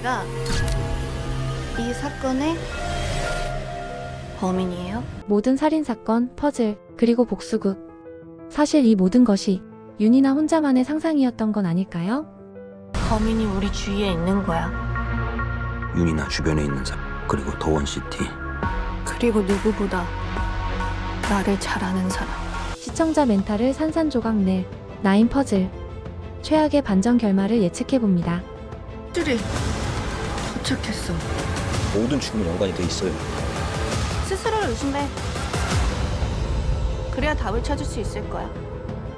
제가 이 사건의 범인이에요. 모든 살인 사건, 퍼즐, 그리고 복수극. 사실 이 모든 것이 윤이나 혼자만의 상상이었던 건 아닐까요? 범인이 우리 주위에 있는 거야. 윤이나 주변에 있는 사람 그리고 도원시티 그리고 누구보다 나를 잘 아는 사람. 시청자 멘탈을 산산조각 낼 나인 퍼즐. 최악의 반전 결말을 예측해 봅니다. 들이 도착했어. 모든 죽음에 연관이 돼 있어요. 스스로를 의심해. 그래야 답을 찾을 수 있을 거야.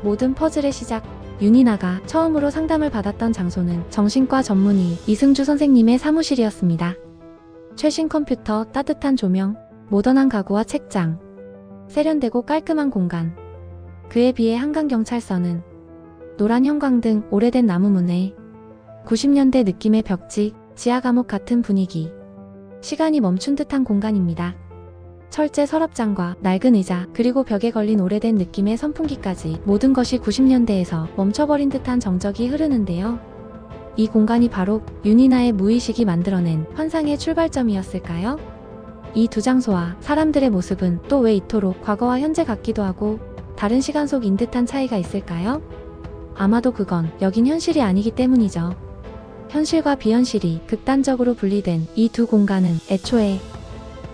모든 퍼즐의 시작. 윤이나가 처음으로 상담을 받았던 장소는 정신과 전문의 이승주 선생님의 사무실이었습니다. 최신 컴퓨터, 따뜻한 조명, 모던한 가구와 책장, 세련되고 깔끔한 공간. 그에 비해 한강경찰서는 노란 형광등, 오래된 나무 문에 90년대 느낌의 벽지, 지하 감옥 같은 분위기. 시간이 멈춘 듯한 공간입니다. 철제 서랍장과 낡은 의자, 그리고 벽에 걸린 오래된 느낌의 선풍기까지 모든 것이 90년대에서 멈춰버린 듯한 정적이 흐르는데요. 이 공간이 바로 윤이나의 무의식이 만들어낸 환상의 출발점이었을까요? 이 두 장소와 사람들의 모습은 또 왜 이토록 과거와 현재 같기도 하고 다른 시간 속인 듯한 차이가 있을까요? 아마도 그건 여긴 현실이 아니기 때문이죠. 현실과 비현실이 극단적으로 분리된 이 두 공간은 애초에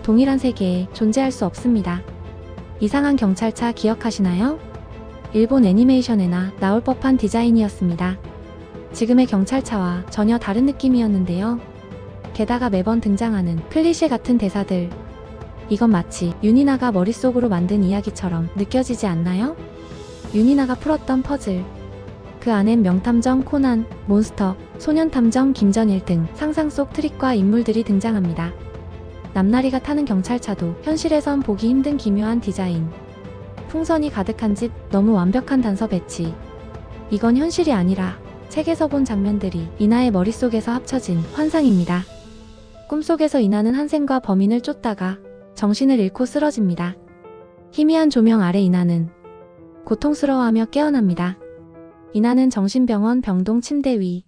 동일한 세계에 존재할 수 없습니다. 이상한 경찰차 기억하시나요? 일본 애니메이션에나 나올 법한 디자인이었습니다. 지금의 경찰차와 전혀 다른 느낌이었는데요. 게다가 매번 등장하는 클리셰 같은 대사들. 이건 마치 윤이나가 머릿속으로 만든 이야기처럼 느껴지지 않나요? 윤이나가 풀었던 퍼즐. 그 안엔 명탐정 코난, 몬스터, 소년탐정 김전일 등 상상 속 트릭과 인물들이 등장합니다. 남나리가 타는 경찰차도 현실에선 보기 힘든 기묘한 디자인. 풍선이 가득한 집, 너무 완벽한 단서 배치. 이건 현실이 아니라 책에서 본 장면들이 이나의 머릿속에서 합쳐진 환상입니다. 꿈속에서 이나는 한샘과 범인을 쫓다가 정신을 잃고 쓰러집니다. 희미한 조명 아래 이나는 고통스러워하며 깨어납니다. 이나는 정신병원 병동 침대 위.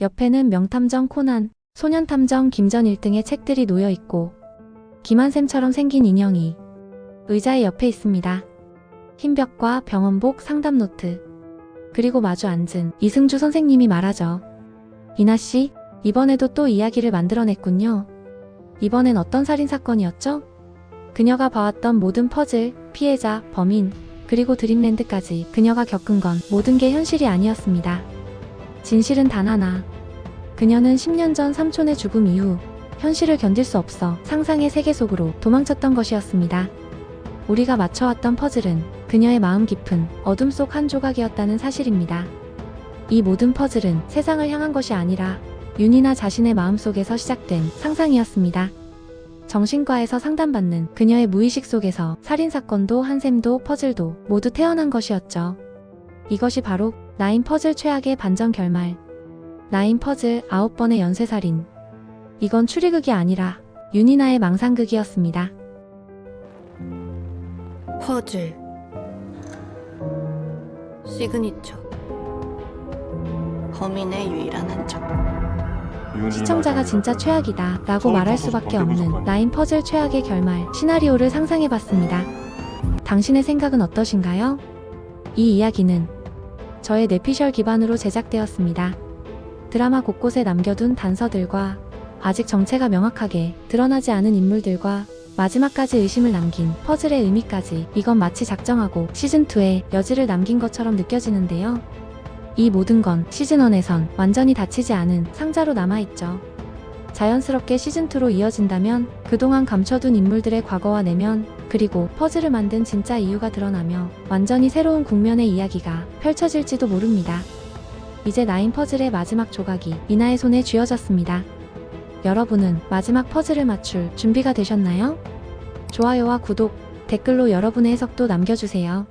옆에는 명탐정 코난, 소년탐정 김전일 등의 책들이 놓여 있고 김한샘처럼 생긴 인형이 의자의 옆에 있습니다. 흰 벽과 병원복 상담 노트 그리고 마주 앉은 이승주 선생님이 말하죠. 이나 씨, 이번에도 또 이야기를 만들어냈군요. 이번엔 어떤 살인 사건이었죠? 그녀가 봐왔던 모든 퍼즐, 피해자, 범인, 그리고 드림랜드까지 그녀가 겪은 건 모든 게 현실이 아니었습니다. 진실은 단 하나. 그녀는 10년 전 삼촌의 죽음 이후 현실을 견딜 수 없어 상상의 세계 속으로 도망쳤던 것이었습니다. 우리가 맞춰왔던 퍼즐은 그녀의 마음 깊은 어둠 속 한 조각이었다는 사실입니다. 이 모든 퍼즐은 세상을 향한 것이 아니라 윤이나 자신의 마음 속에서 시작된 상상이었습니다. 정신과에서 상담받는 그녀의 무의식 속에서 살인사건도 한샘도 퍼즐도 모두 태어난 것이었죠. 이것이 바로 나인 퍼즐 최악의 반전 결말. 나인 퍼즐 아홉 번의 연쇄살인. 이건 추리극이 아니라 윤이나의 망상극이었습니다. 퍼즐. 시그니처. 범인의 유일한 흔적. 시청자가 진짜 최악이다 라고 말할 수밖에 없는 나인 퍼즐 최악의 결말 시나리오를 상상해봤습니다. 당신의 생각은 어떠신가요? 이 이야기는 저의 내피셜 기반으로 제작되었습니다. 드라마 곳곳에 남겨둔 단서들과 아직 정체가 명확하게 드러나지 않은 인물들과 마지막까지 의심을 남긴 퍼즐의 의미까지 이건 마치 작정하고 시즌2에 여지를 남긴 것처럼 느껴지는데요. 이 모든 건 시즌1에선 완전히 닫히지 않은 상자로 남아있죠. 자연스럽게 시즌2로 이어진다면 그동안 감춰둔 인물들의 과거와 내면 그리고 퍼즐을 만든 진짜 이유가 드러나며 완전히 새로운 국면의 이야기가 펼쳐질지도 모릅니다. 이제 나인 퍼즐의 마지막 조각이 이나의 손에 쥐어졌습니다. 여러분은 마지막 퍼즐을 맞출 준비가 되셨나요? 좋아요와 구독, 댓글로 여러분의 해석도 남겨주세요.